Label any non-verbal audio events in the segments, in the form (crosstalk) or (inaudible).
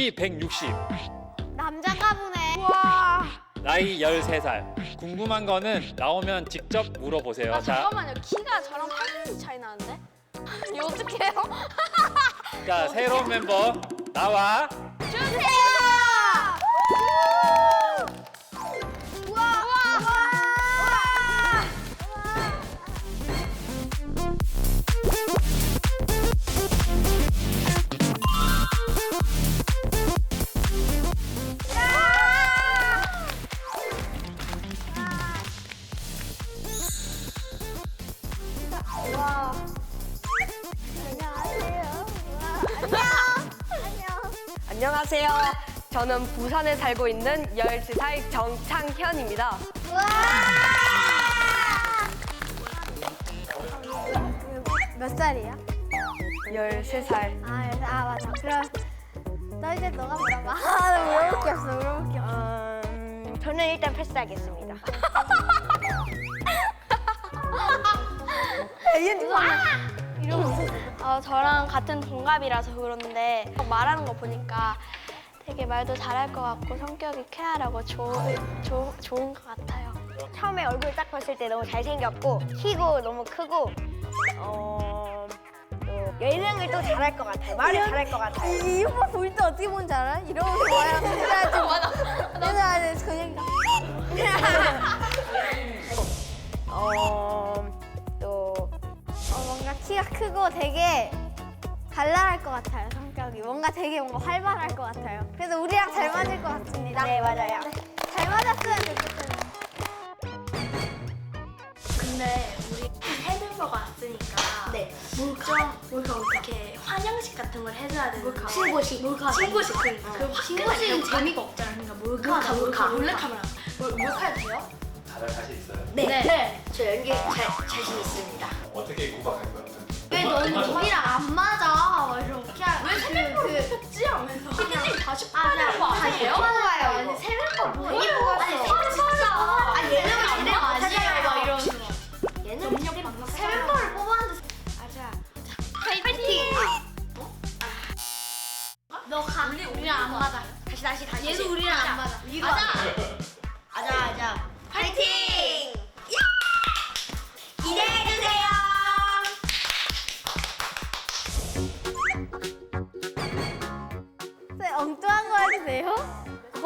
키 160, 남자가 보네. 와. 나이 13살. 궁금한 거는 나오면 직접 물어보세요. 아 자, 잠깐만요. 키가 저랑 8cm 차이 나는데? 이거 어떡해요? 자, 새로운 멤버 나와. 주세요. 안녕. 안녕하세요. 저는 부산에 살고 있는 13살 정창현입니다. 몇 살이야? 13살. 아, 열- 아 맞아. 그럼 너 이제 너가 물어봐. (laughs) 아, 나 물어볼 게 없어. 물어볼 게 없어. 음, 저는 일단 패스하겠습니다. (laughs) 이러고 있었 어. 어, 저랑 같은 동갑이라서 그런데 말하는 거 보니까 되게 말도 잘할 것 같고 성격이 쾌활하고 좋, 좋, 좋은 것 같아요. 처음에 얼굴 딱 봤을 때 너무 잘생겼고 키고 너무 크고 어, 또 예능을 또 잘할 것 같아요. 말을 잘할 것 같아요. 이, 이 오빠 볼 때 어떻게 본지 알아? 이러면서 와야 진짜 좀 맞아. 내가 그냥 (laughs) 되게 발랄할 것 같아요. 성격이 뭔가 되게 뭔가 활발할 것 같아요. 그래서 우리랑 잘 맞을 것 같습니다. 네, 맞아요. 잘 맞았으면 좋겠어요. 근데 우리 새 멤버가 왔으니까 네. 좀 뭔가 어떻게 환영식 같은 걸 해줘야 되는 몰카 신고식. 몰카 신고식 그러니까 그 신고식은 재미가 없잖아 그러니까 몰카 몰카 몰래 카메라 몰- 몰카 해도 돼요? 다들 자신 있어요? 네. 네. 저 연기 잘, 자신 있습니다. 어떻게 구박할 거야? 왜 너는 우리랑 안 맞아 막 이렇게 왜새 멤버 했지 하면서 그냥 다시 뽑아야 거 아니에요? 뽑아요, 아니 이거. 새 멤버 뭐 뽑았어 아니 새 멤버가 아니 예능을 안 예능 아니에요 막 이러면서 얘는 새 멤버를 뽑았는데 맞아 파이팅 너 가. 우리 우리랑 안 맞아. 다시 다시 다시. 얘도 우리랑 안 맞아. 맞아.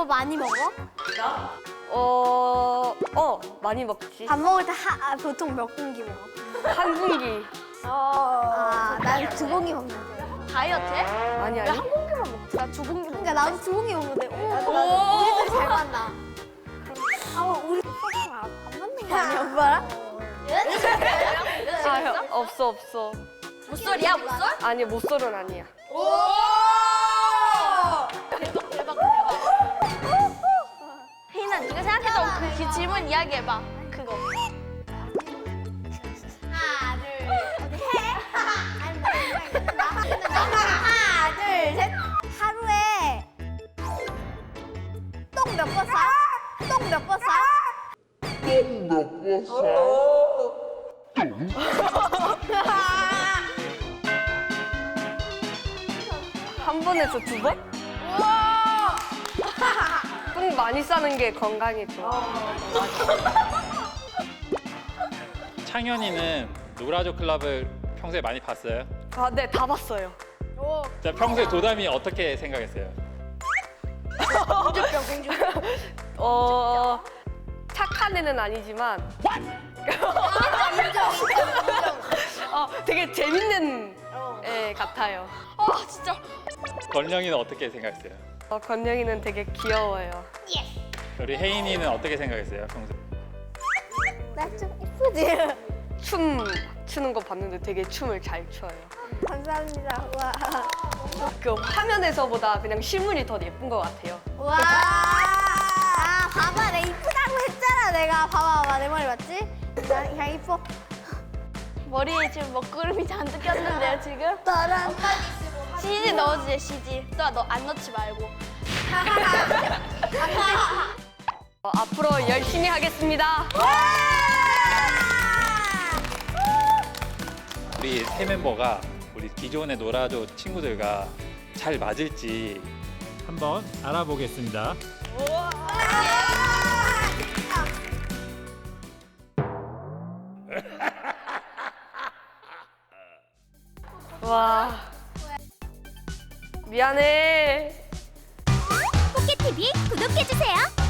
오빠 많이 먹어? 어, 어 많이 먹지. 밥 먹을 때 하, 아, 보통 몇 공기 먹어? 한 공기. 아, 난 두 공기 먹는데. 다이어트해? 아니 아니. 한 공기만 먹지. 나 두 공기 먹 그러니까 나도 두 공기 먹는데. 오, 우리들 잘 만나. 아, 우리 오빠랑 안- 안 맞는 거 아니야, 오빠랑? (laughs) 아, 없어 없어. 못소리야 못쏠? 아니 못쏠은 아니야. 혜 그 기- 질문 이야기해봐. 그거. 하나, 둘, 어디 해? 아니, 뭐, 이거 하나, 둘, 셋. 하루에 똥 몇 번 싸? 똥 몇 번 싸? 한 번에서 두 번? 똥 많이 싸는 게 건강에 좋아. 창현이는 노라조 클럽을 평소에 많이 봤어요? 아, 네, 다 봤어요. 자, 평소에 도담이 어떻게 생각했어요? 어, 착한 애는 아니지만. 어, 되게 재밌는 애 같아요. 아 진짜. 건영이는 어떻게 생각했어요? 어, 건영이는 되게 귀여워요. 우리 혜인이는 어떻게 생각했어요? 평소에? 나좀 이쁘지? 춤 추는 거 봤는데 되게 춤을 잘 춰요. 감사합니다. 와. 그 화면에서보다 그냥 실물이 더 예쁜 것 같아요. 와. 아, 봐봐. 내가 이쁘다고 했잖아. 내가 봐봐, 봐봐. 내 머리 맞지? 나 그냥 이뻐. 머리에 지금 먹구름이 잔뜩 꼈는데요 지금? 나랑 CG 넣어주세요 CG. 너안 넣지 말고. 어, 앞으로 열심히 하겠습니다. 우리 새 멤버가 우리 기존의 노라조 친구들과 잘 맞을지 한번 알아보겠습니다. 미안해. 포켓TV 구독해주세요.